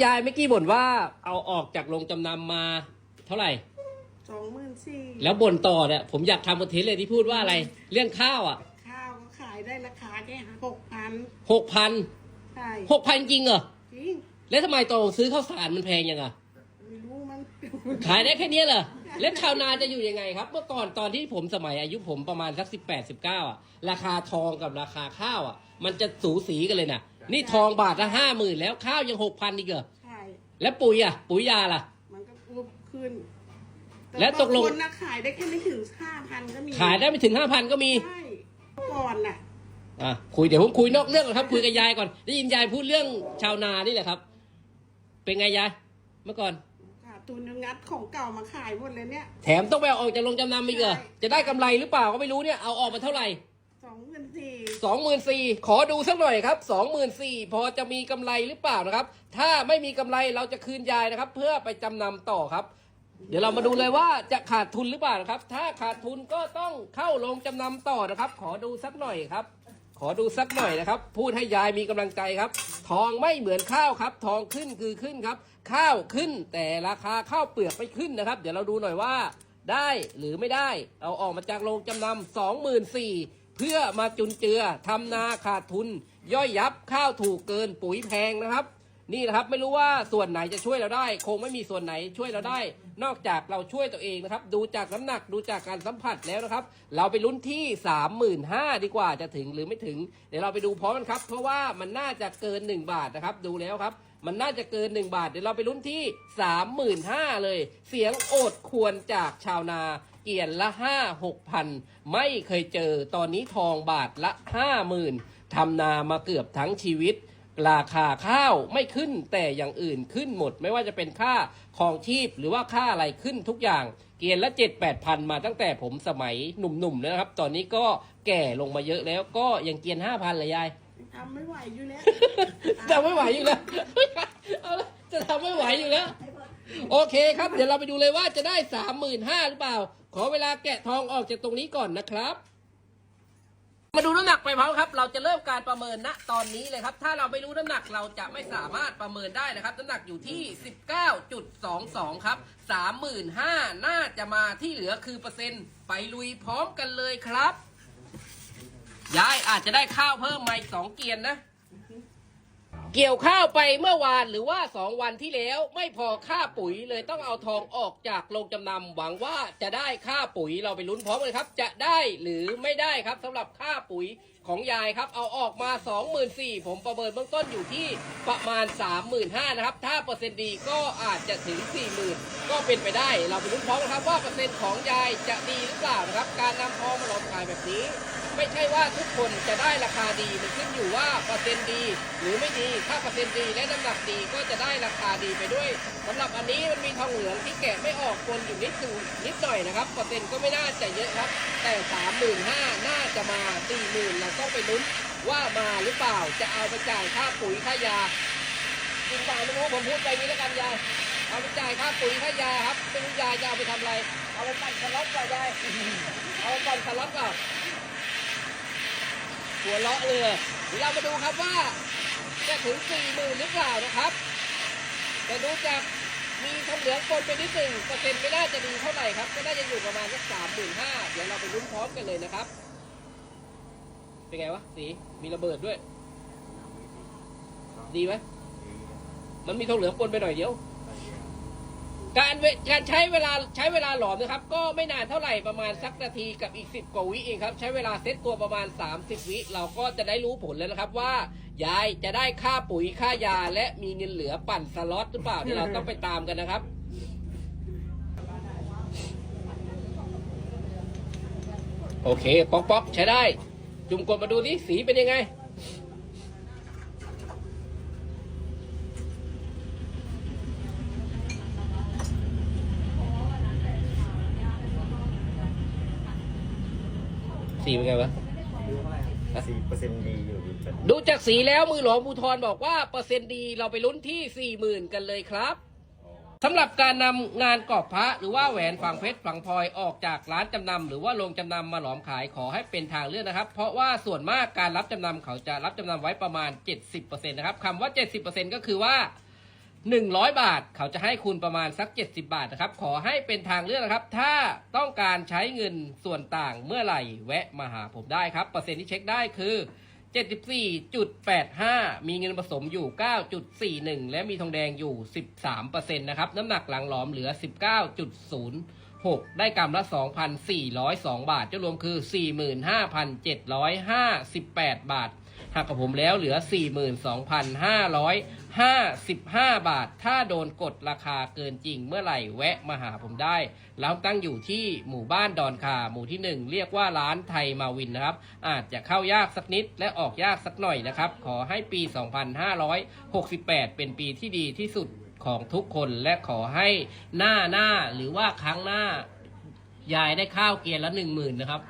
ยายเมื่อกี้บ่นว่าเอาออกจากโรงจำนำมาเท่าไหร่ สองหมื่นสี่แล้วบ่นต่อเนี่ยผมอยากทำคอนเทนต์เลยที่พูดว่าอะไร เรื่องข้าวอะข้าวก็ขายได้ราคาแค่หกพันหกพันใช่หกพันจริงเหรอจริงแล้วทำไมตอนซื้อข้าวสารมันแพงยังอะไม่รู้มันขายได้แค่เนี้ยเหรอแล้วชาวนาจะอยู่ยังไงครับ เมื่อก่อนตอนที่ผมสมัยอายุผมประมาณสักสิบแปดสิบเก้าอะราคาทองกับราคาข้าวอะ มันจะสูสีกันเลยนะ นี่ทองบาทละห้าหมื่นแล้วข้าวยังหกพันอีกเหรอใช่แล้วปุ๋ยอะ ปุ๋ยยาล่ะ มันก็อ้วกขึ้นแล้วตกลงบาคนนะขายได้แค่ไม่ถึงห้าพันก็มีขายได้ไม่ถึงห้าพันก็มีใช่ก่อนน่ะอะคุยเดี๋ยวผมคุยนอกเรื่องก่อนครับ คุยกับยายก่อนได้ยินยายพูดเรื่องชาวนานี่แหละครับ เป็นไงยายเมื่อก่อน ขาดทุนยังงัดของเก่ามาขายหมดเลยเนี่ย แถมต้องไปเอาออกจากโรงจำนำอีกเหรอใช่ จะได้กำไรหรือเปล่าก็ไม่รู้เนี่ยเอาออกมาเท่าไหร่ส องหมื่นสี่สองหมื่นสี่ขอดูสักหน่อยครับสองหมื่นสี่พอจะมีกำไรหรือเปล่านะครับ ถ้าไม่มีกำไรเราจะคืนยายนะครับ เพื่อไปจำนำต่อครับ เดี๋ยวเรามาดูเลยว่าจะขาดทุนหรือเปล่านะครับ ถ้าขาดทุนก็ต้องเข้าโรงจำนำต่อนะครับ ขอดูสักหน่อยครับ ขอดูสักหน่อยนะครับ พูดให้ยายมีกำลังใจครับ ทองไม่เหมือนข้าวครับ ทองขึ้นคือขึ้นครับ ข้าวขึ้นแต่ราคาข้าวเปลือกไม่ขึ้นนะครับ เดี๋ยวเราดูหน่อยว่า ได้หรือไม่ได้ เอาออกมาจากโรงจำนำสองหมื่นสี่ เพื่อมาจุนเจือทำนาขาดทุน ย่อยยับข้าวถูกเกินปุ๋ยแพงนะครับ นี่นะครับไม่รู้ว่าส่วนไหนจะช่วยเราได้ คงไม่มีส่วนไหนช่วยเราได้ นอกจากเราช่วยตัวเองนะครับ ดูจากน้ำหนักดูจากการสัมผัสแล้วนะครับ เราไปลุ้นที่ 35,000ดีกว่าจะถึงหรือไม่ถึง เดี๋ยวเราไปดูพร้อมกันครับ เพราะว่ามันน่าจะเกิน 1 บาทนะครับ ดูแล้วครับ มันน่าจะเกิน 1 บาท เดี๋ยวเราไปลุ้นที่ 35,000เลย เสียงโอดควรจากชาวนา เกียนละห้าหกพันไม่เคยเจอตอนนี้ทองบาทละห้าหมื่นทำนามาเกือบทั้งชีวิต ราคาข้าวไม่ขึ้นแต่อย่างอื่นขึ้นหมด ไม่ว่าจะเป็นค่าของชีพหรือว่าค่าอะไรขึ้นทุกอย่างเกียนละเจ็ดแปดพันมาตั้งแต่ผมสมัยหนุ่มๆแล้วนะครับ ตอนนี้ก็แก่ลงมาเยอะแล้วก็ยังเกียนห้าพันเลยยาย ทำไม่ไหวอยู่แล้วจะไม่ไหวอยู่แล้วเอาละจะทำไม่ไหวอยู่แล้ว โอเคครับ เดี๋ยวเราไปดูเลยว่าจะได้สามหมื่นห้าหรือเปล่า ขอเวลาแกะทองออกจากตรงนี้ก่อนนะครับ มาดูน้ำหนักไปพร้อมครับ เราจะเริ่มการประเมินณตอนนี้เลยครับ ถ้าเราไม่รู้น้ำหนักเราจะไม่สามารถประเมินได้นะครับ น้ำหนักอยู่ที่ 19.22 ครับ 35,000น่าจะมาที่เหลือคือเปอร์เซ็นต์ ไปลุยพร้อมกันเลยครับ ยายอาจจะได้ข้าวเพิ่มมาอีกสองเกียนนะ เกี่ยวข้าวไปเมื่อวานหรือว่าสองวันที่แล้ว ไม่พอค่าปุ๋ยเลยต้องเอาทองออกจากโรงจำนำหวังว่าจะได้ค่าปุ๋ยเราไปลุ้นพร้อมเลยครับ จะได้หรือไม่ได้ครับสำหรับค่าปุ๋ยของยายครับ เอาออกมา 24,000ผมประเมินเบื้องต้นอยู่ที่ประมาณ 35,000นะครับ ถ้าเปอร์เซ็นต์ดีก็อาจจะถึง 40,000 ก็เป็นไปได้ เราไปลุ้นพร้อมนะครับว่าเปอร์เซ็นต์ของยายจะดีหรือเปล่านะครับ การนำทองมาหลอมขายแบบนี้ ไม่ใช่ว่าทุกคนจะได้ราคาดี มันขึ้นอยู่ว่าเปอร์เซ็นต์ดี หรือไม่ดี ถ้าเปอร์เซ็นต์ดีและน้ำหนักดีก็จะได้ราคาดีไปด้วยสำหรับอันนี้มันมีทองเหลืองที่แกะไม่ออกคนอยู่นิดหนึงนิดหน่อยนะครับ เปอร์เซ็นต์ก็ไม่น่าจะเยอะครับ แต่สามหมื่นห้าน่าจะมาสี่หมื่นเราต้องไปลุ้นว่ามาหรือเปล่าจะเอาไปจ่ายค่าปุ๋ยค่ายาจริงเปล่าไม่รู้ผมพูดไปนี้แล้วกันยายเอาไปจ่ายค่าปุ๋ยค่ายาครับไม่รู้ยายจะเอาไปทำอะไร เอาไปปั่นสล็อตก่อนยายเอาไปปั่นสล็อตก่อนหัวเราะเลยเดี๋ยวเรามาดูครับว่าจะถึงสี่หมื่นหรือเปล่านะครับ แต่ดูจากมีทองเหลืองปนไปนิดหนึ่งเปอร์เซ็นต์ไม่น่าจะดีเท่าไหร่ครับ ก็น่าจะอยู่ประมาณสักสามหมื่นห้าเดี๋ยวเราไปลุ้นพร้อมกันเลยนะครับ เป็นไงวะ สี มีระเบิดด้วย ดีไหม มันมีทองเหลืองปนไปหน่อยเดียว การเวการใช้เวลาใช้เวลาหลอมนะครับ ก็ไม่นานเท่าไหร่ประมาณสักนาทีกับอีก10กว่าวิเองครับ ใช้เวลาเซตตัวประมาณ 30 วิเราก็จะได้รู้ผลแล้วนะครับว่ายายจะได้ค่าปุ๋ยค่ายา และมีเงินเหลือปั่นสล็อตหรือเปล่าเดี๋ยวเราต้องไปตามกันนะครับโอเค ป๊อกป๊อกใช้ได้ จุ่มกดมาดูดิสีเป็นยังไง สีเป็นไงวะ สี่เปอร์เซ็นต์ดีอยู่ดีเป็น ดูจากสีแล้วมือหลวงภูทรบอกว่าเปอร์เซ็นต์ดีเราไปลุ้นที่ 4 0,000 กันเลยครับ สำหรับการนำงานกรอบพระหรือว่าแหวนฝังเพชรฝังพลอยออกจากร้านจำนำหรือว่าโรงจำนำมาหลอมขายขอให้เป็นทางเลือกนะครับ เพราะว่าส่วนมากการรับจำนำเขาจะรับจำนำไว้ประมาณ 70%นะครับคำว่า 70%ก็คือว่า 100 บาทเขาจะให้คุณประมาณสัก 70 บาทนะครับ ขอให้เป็นทางเลือกนะครับ ถ้าต้องการใช้เงินส่วนต่างเมื่อไหร่แวะมาหาผมได้ครับเปอร์เซ็นต์ที่เช็คได้คือ 74.85 มีเงินผสมอยู่ 9.41 และมีทองแดงอยู่ 13%นะครับ น้ำหนักหลังหลอมเหลือ 19.06 ได้กรัมละ 2,402 บาทจะรวมคือ 45,758 บาท หากกับผมแล้วเหลือ 42,500 55 บาท ถ้าโดนกดราคาเกินจริงเมื่อไหร่แวะมาหาผมได้แล้วตั้งอยู่ที่หมู่บ้านดอนคาหมู่ที่ 1 เรียกว่าร้านไทยมาวินนะครับ อาจจะเข้ายากสักนิดและออกยากสักหน่อยนะครับ ขอให้ปี 2568 เป็นปีที่ดีที่สุดของทุกคนและขอให้หน้าหน้าหรือว่าครั้งหน้ายายได้ข้าวเกียร์ละหนึ่งหมื่นนะครับ